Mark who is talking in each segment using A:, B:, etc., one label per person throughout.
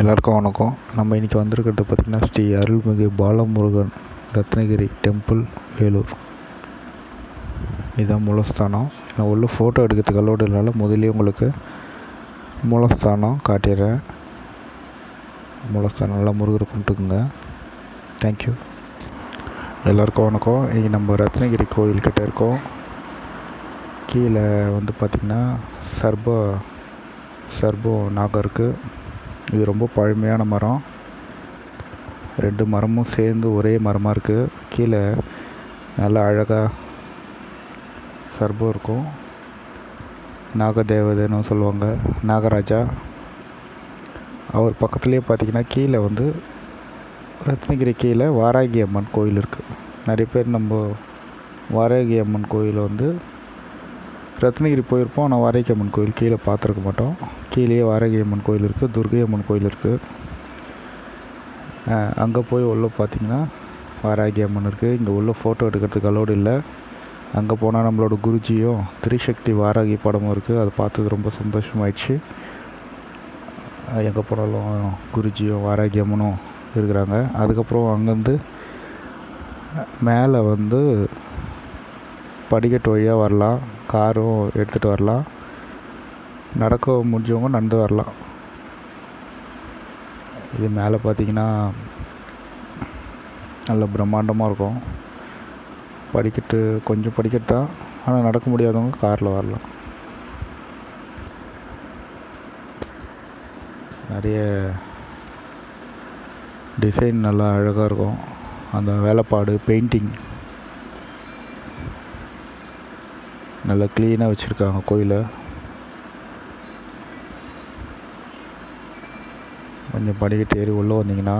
A: எல்லாருக்கும் வணக்கம். நம்ம இன்றைக்கி வந்திருக்கிறது பார்த்திங்கன்னா ஸ்ரீ அருள்மிகு பாலமுருகன் ரத்னகிரி டெம்பிள் வேலூர். இதுதான் மூலஸ்தானம். நான் உள்ள ஃபோட்டோ எடுக்கிறதுக்கு அலோடு இல்லைனால முதலே உங்களுக்கு மூலஸ்தானம் காட்டிடுறேன். மூலஸ்தானம் நல்லா முருகரை கும்பிட்டுக்குங்க. தேங்க்யூ எல்லாருக்கும் வணக்கம். இன்றைக்கி நம்ம ரத்னகிரி கோயில்கிட்ட இருக்கோம். கீழே வந்து பார்த்திங்கன்னா சர்ப சர்பம் நாகம் இருக்குது இது ரொம்ப பழமையான மரம். ரெண்டு மரமும் சேர்ந்து ஒரே மரமாக இருக்குது கீழே நல்லா அழகாக சர்பம் இருக்கும். நாகதேவதைன்னு சொல்லுவாங்க. நாகராஜா. அவர் பக்கத்துலேயே பார்த்தீங்கன்னா கீழே வந்து ரத்னகிரி கீழே வாராகி அம்மன் கோயில் இருக்குது நிறைய பேர் நம்ம வாராகி அம்மன் கோயில் வந்து ரத்னகிரி போயிருப்போம். ஆனால் வாராகி அம்மன் கோயில் கீழே பார்த்துருக்க மாட்டோம். கீழேயே வாராகி அம்மன் கோயில் இருக்குது துர்கை அம்மன் கோயில் இருக்குது அங்கே போய் உள்ளே பார்த்தீங்கன்னா வாராகி அம்மன் இருக்குது இங்கே உள்ள ஃபோட்டோ எடுக்கிறதுக்கு அலோடு இல்லை. அங்கே போனால் நம்மளோட குருஜியும் திரிசக்தி வாராகி படமும் இருக்குது அதை பார்த்தது ரொம்ப சந்தோஷமாயிடுச்சு. எங்கே போனாலும் குருஜியும் வாராகி அம்மனும் இருக்கிறாங்க. அதுக்கப்புறம் அங்கேருந்து மேலே வந்து படிக்கட்டு வழியாக வரலாம். காரும் எடுத்துகிட்டு வரலாம். நடக்க முடிஞ்சவங்க நடந்து வரலாம். இது மேலே பார்த்தீங்கன்னா நல்ல பிரம்மாண்டமாக இருக்கும். படிக்கட்டு கொஞ்சம் படிக்கட்டு தான். ஆனால் நடக்க முடியாதவங்க காரில் வரலாம். நிறைய டிசைன் நல்லா அழகாக இருக்கும். அந்த வேலைப்பாடு பெயிண்டிங். நல்லா க்ளீனாக வச்சுருக்காங்க கோயிலை. கொஞ்சம் படிக்கட்டு ஏறி உள்ளே வந்தீங்கன்னா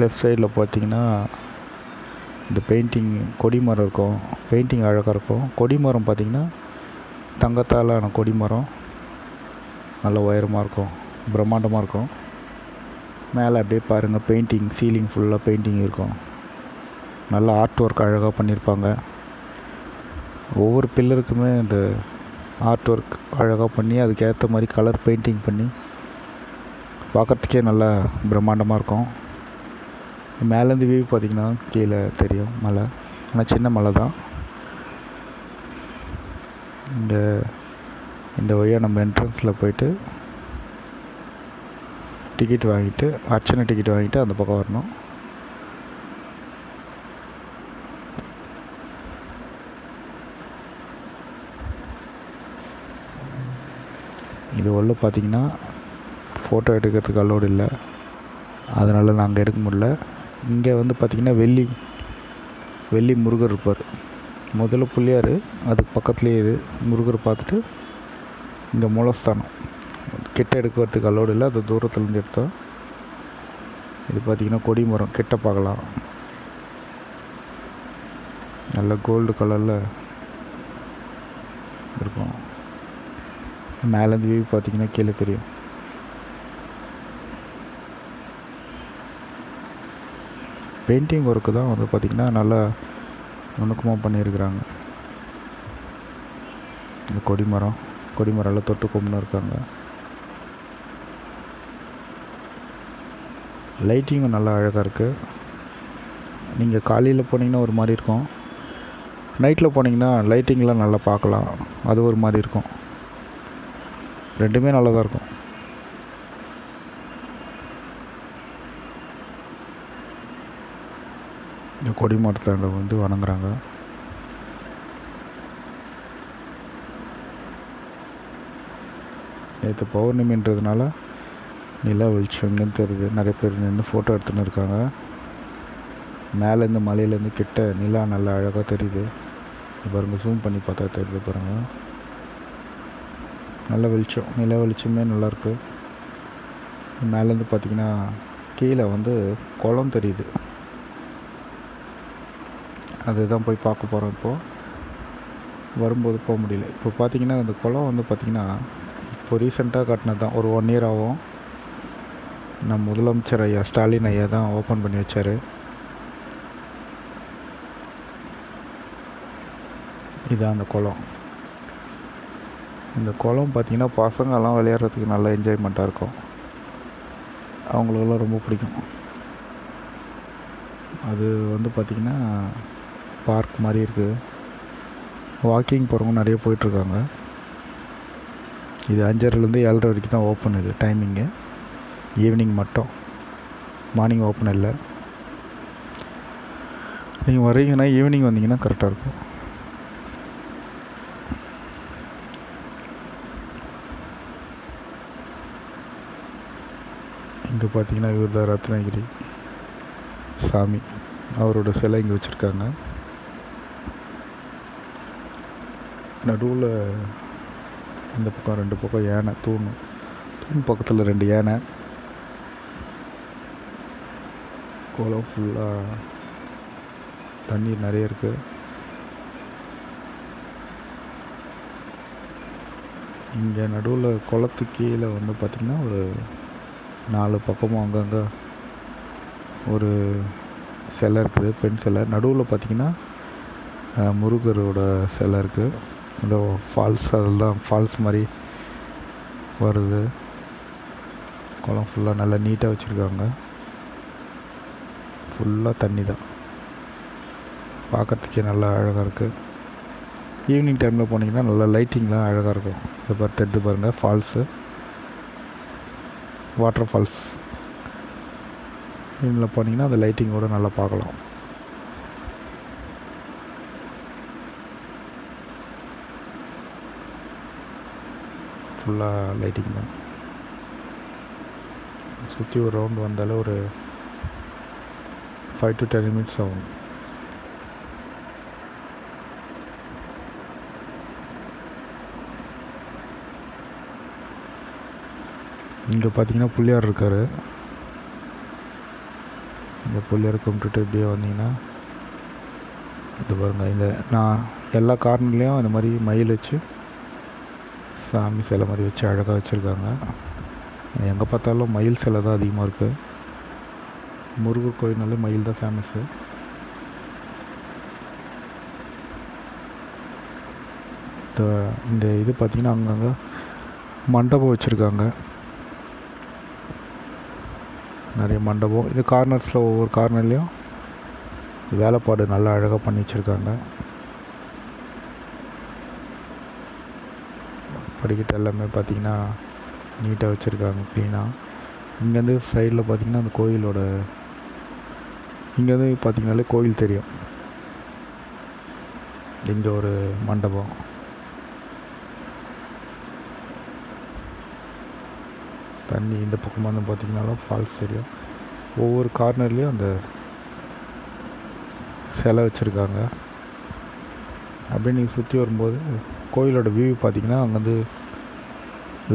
A: லெஃப்ட் சைடில் பார்த்தீங்கன்னா இந்த பெயிண்டிங் கொடிமரம் இருக்கும். பெயிண்டிங் அழகாக இருக்கும். கொடிமரம் பார்த்திங்கன்னா தங்கத்தால் ஆன கொடிமரம் நல்ல உயரமாக இருக்கும். பிரம்மாண்டமாக இருக்கும். மேலே அப்படியே பாருங்கள் பெயிண்டிங் சீலிங் ஃபுல்லாக பெயிண்டிங் இருக்கும். நல்ல ஆர்ட் ஒர்க் அழகாக பண்ணியிருப்பாங்க. ஒவ்வொரு பில்லருக்குமே இந்த ஆர்ட் ஒர்க் அழகாக பண்ணி அதுக்கேற்ற மாதிரி கலர் பெயிண்டிங் பண்ணி பார்க்குறதுக்கே நல்லா பிரம்மாண்டமாக இருக்கும். மேலேருந்து வியூ பார்த்திங்கன்னா கீழே தெரியும் மலை. ஆனால் சின்ன மலை தான். இந்த இந்த வழியாக நம்ம என்ட்ரன்ஸில் போயிட்டு டிக்கெட் வாங்கிட்டு அர்ச்சனை டிக்கெட் வாங்கிட்டு அந்த பக்கம் வரணும். இது உள்ள பார்த்தீங்கன்னா ஃபோட்டோ எடுக்கிறதுக்கு அலோடு இல்லை. அதனால் நாங்கள் எடுக்க முடில இங்கே வந்து பார்த்திங்கன்னா வெள்ளி வெள்ளி முருகர் இருப்பார். முதல்ல பிள்ளையார் அதுக்கு பக்கத்துலேயே இது. முருகர் பார்த்துட்டு இந்த மூலஸ்தானம். கிட்ட எடுக்கிறதுக்கு அலோடு இல்லை. அது தூரத்துலேருந்து எடுத்தோம். இது பார்த்திங்கன்னா கொடி மரம். கிட்ட பார்க்கலாம். நல்ல கோல்டு கலரில் இருக்கும். மேலேருந்து வியூ பார்த்தீங்கன்னா கீழே தெரியும். பெயிண்டிங் ஒர்க்கு தான் வந்து பார்த்திங்கன்னா நல்லா நுணுக்கமாக பண்ணியிருக்கிறாங்க. இந்த கொடிமரம் கொடிமரம்லாம் தொட்டு கும்பிட்டு இருக்காங்க. லைட்டிங்கும் நல்லா அழகாக இருக்குது நீங்கள் காலையில் போனீங்கன்னா ஒரு மாதிரி இருக்கும். நைட்டில் போனீங்கன்னா லைட்டிங்லாம் நல்லா பார்க்கலாம். அது ஒரு மாதிரி இருக்கும். ரெண்டுமே நல்லா தான் இருக்கும். இந்த கொடி மரத்தாண்ட வந்து வணங்குறாங்க. நேற்று பௌர்ணமின்றதுனால நிலா வெளிச்சம் தெரியுது. நிறைய பேர் நின்று ஃபோட்டோ எடுத்துன்னு இருக்காங்க. மேலேருந்து மலையிலேருந்து கிட்ட நிலா நல்லா அழகாக தெரியுது. பாருங்கள் ஜூம் பண்ணி பார்த்தா தெரியுது பாருங்கள் நல்ல வெளிச்சம். நில வெளிச்சமே நல்லாயிருக்கு. மேலேருந்து பார்த்தீங்கன்னா கீழே வந்து குளம் தெரியுது. அதுதான் போய் பார்க்க போகிறோம் இப்போது வரும்போது போக முடியல. இப்போ பார்த்தீங்கன்னா அந்த குளம் வந்து பார்த்திங்கன்னா இப்போ ரீசெண்டாக கட்டினது தான். ஒரு ஒன் இயர் ஆகும். நம்ம முதலமைச்சர் ஐயா ஸ்டாலின் ஐயா தான் ஓப்பன் பண்ணி வச்சார். இதுதான் அந்த குளம். இந்த குளம் பார்த்தீங்கன்னா பசங்கள்லாம் விளையாடுறதுக்கு நல்ல என்ஜாய்மெண்ட்டாக இருக்கும். அவங்களுக்கெல்லாம் ரொம்ப பிடிக்கும். அது வந்து பார்த்திங்கன்னா பார்க் மாதிரி இருக்குது வாக்கிங் போகிறவங்க நிறைய போயிட்டுருக்காங்க. இது அஞ்சரைலேருந்து ஏழரை வரைக்கும் தான் ஓப்பன் இது டைமிங்கு ஈவினிங் மட்டும். மார்னிங் ஓப்பன் இல்லை. நீங்கள் வரீங்கன்னா ஈவினிங் வந்தீங்கன்னா கரெக்டாக இருக்கும். இங்கே பார்த்தீங்கன்னா இவர் தான் ரத்னகிரி சாமி. அவரோட சிலை இங்கே வச்சுருக்காங்க. நடுவில் இந்த பக்கம் ரெண்டு பக்கம் யானை தூண் தூண் பக்கத்தில் ரெண்டு யானை. குளம் ஃபுல்லாக தண்ணீர் நிறைய இருக்குது இங்கே நடுவில் குளத்து கீழே வந்து பார்த்திங்கன்னா ஒரு நாலு பக்கமும் அங்கங்கே ஒரு சிலை இருக்குது பெண் சிலை. நடுவில் பார்த்திங்கன்னா முருகரோட சிலை இருக்குது இந்த ஃபால்ஸ் அதில் தான் ஃபால்ஸ் மாதிரி வருது. குளம் ஃபுல்லாக நல்லா நீட்டாக வச்சுருக்காங்க. ஃபுல்லாக தண்ணி தான் பார்க்கறதுக்கே நல்லா அழகாக இருக்குது ஈவினிங் டைமில் போனீங்கன்னா நல்லா லைட்டிங்லாம் அழகாக இருக்கும். இதை பார்த்து எடுத்து பாருங்கள் ஃபால்ஸு. வாட்டர் ஃபால்ஸ் இதில் போனீங்கன்னா அந்த லைட்டிங்கோட நல்லா பார்க்கலாம். ஃபுல்லாக லைட்டிங் தான். சுற்றி ஒரு ரவுண்ட் வந்தாலே ஒரு ஃபைவ் டு டென் மினிட்ஸ் ஆகும். இங்கே பார்த்தீங்கன்னா புள்ளியார் இருக்கார். இந்த புள்ளியார் கும்பிட்டுட்டு இப்படியே வந்தீங்கன்னா இது பாருங்கள் இந்த நான் எல்லா கார்னர்லேயும் இந்த மாதிரி மயில் வச்சு சாமி சிலை மாதிரி வச்சு அழகாக வச்சுருக்காங்க. எங்கே பார்த்தாலும் மயில் சிலை தான் அதிகமாக இருக்குது முருகர் கோயில்னாலே மயில் தான் ஃபேமஸ்ஸு இந்த இந்த இது பார்த்திங்கன்னா அங்கங்கே மண்டபம் வச்சுருக்காங்க. நிறைய மண்டபம். இது கார்னர்ஸில் ஒவ்வொரு கார்னர்லேயும் வேலைப்பாடு நல்லா அழகாக பண்ணி வச்சுருக்காங்க. படிக்கட்டு எல்லாமே பார்த்திங்கன்னா நீட்டாக வச்சுருக்காங்க க்ளீனாக இங்கேருந்து சைடில் பார்த்திங்கன்னா அந்த கோயிலோட இங்கேருந்து பார்த்திங்கனாலே கோயில் தெரியும். இங்கே ஒரு மண்டபம். தண்ணி இந்த பக்கமாக வந்து பார்த்திங்கனாலும் ஃபால்ஸ் தெரியும் ஒவ்வொரு கார்னர்லேயும் அந்த சிலை வச்சுருக்காங்க. அப்படியே நீங்கள் சுற்றி வரும்போது கோயிலோட வியூ பார்த்தீங்கன்னா அங்கே வந்து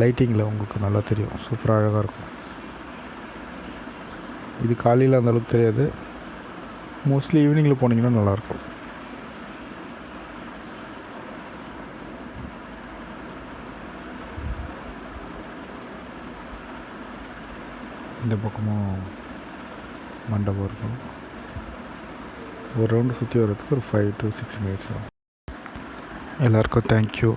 A: லைட்டிங்கில் உங்களுக்கு நல்லா தெரியும். சூப்பராக அழகாக இருக்கும். இது காலையில் அந்த அளவுக்கு தெரியாது. மோஸ்ட்லி ஈவினிங்கில் போனீங்கன்னா நல்லாயிருக்கும் இந்த பக்கமும் மண்டபம் இருக்கும். ஒரு ரவுண்டு சுற்றி வர்றதுக்கு ஒரு ஃபைவ் டு சிக்ஸ் மினிட்ஸ் ஆகும். எல்லாருக்கும் தேங்க்யூ